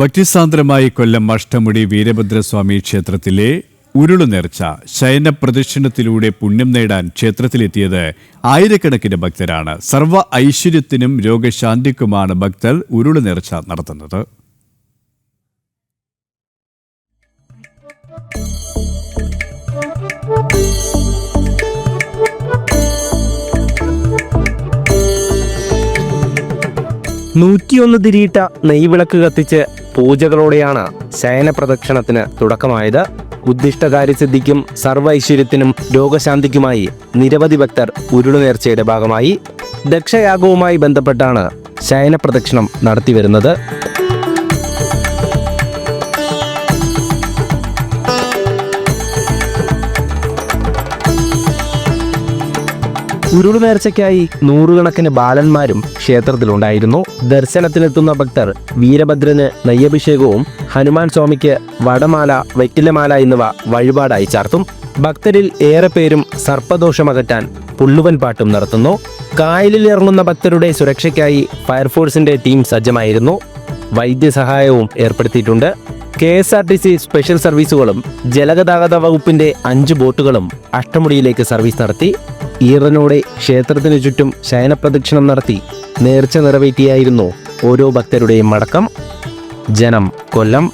ഭക്തിസാന്ദ്രമായി കൊല്ലം അഷ്ടമുടി വീരഭദ്രസ്വാമി ക്ഷേത്രത്തിലെ ഉരുളുനേർച്ച ശയന പ്രദക്ഷിണത്തിലൂടെ പുണ്യം നേടാൻ ക്ഷേത്രത്തിലെത്തിയത് ആയിരക്കണക്കിന് ഭക്തരാണ്. സർവ ഐശ്വര്യത്തിനും രോഗശാന്തിക്കുമാണ് ഭക്തർ ഉരുളുനേർച്ച നടത്തുന്നത്. നൂറ്റിയൊന്ന് തിരിയിട്ട നെയ്വിളക്ക് കത്തിച്ച് പൂജകളോടെയാണ് ശയന പ്രദക്ഷിണത്തിന് തുടക്കമായത്. ഉദ്ദിഷ്ടകാര്യസിദ്ധിക്കും ഐശ്വര്യത്തിനും രോഗശാന്തിക്കുമായി നിരവധി ഭക്തർ ഉരുളുനേർച്ചയുടെ ഭാഗമായി ദക്ഷയാഗവുമായി ബന്ധപ്പെട്ടാണ് ശയന പ്രദക്ഷിണം നടത്തിവരുന്നത് ഉരുളുനേർച്ചയ്ക്കായി നൂറുകണക്കിന് ബാലന്മാരും ക്ഷേത്രത്തിലുണ്ടായിരുന്നു. ദർശനത്തിനെത്തുന്ന ഭക്തർ വീരഭദ്രന് നെയ്യഭിഷേകവും ഹനുമാൻ സ്വാമിക്ക് വടമാല വെറ്റിലമാല എന്നിവ വഴിപാടായി ചാർത്തും. ഭക്തരിൽ ഏറെ പേരും സർപ്പദോഷമകറ്റാൻ പുള്ളുവൻ പാട്ടും നടത്തുന്നു. കായലിൽ ഇറങ്ങുന്ന ഭക്തരുടെ സുരക്ഷയ്ക്കായി ഫയർഫോഴ്സിന്റെ ടീം സജ്ജമായിരുന്നു. വൈദ്യസഹായവും ഏർപ്പെടുത്തിയിട്ടുണ്ട്. K S R T C special സർവീസുകളും ജലഗതാഗത വകുപ്പിന്റെ അഞ്ച് ബോട്ടുകളും അഷ്ടമുടിയിലേക്ക് സർവീസ് നടത്തി. ഈറനോടെ ക്ഷേത്രത്തിനു ചുറ്റും ശയനപ്രദക്ഷിണം നടത്തി നേർച്ച നിറവേറ്റിയായിരുന്നു ഓരോ ഭക്തരുടെയും മടക്കം. ജനം കൊല്ലം.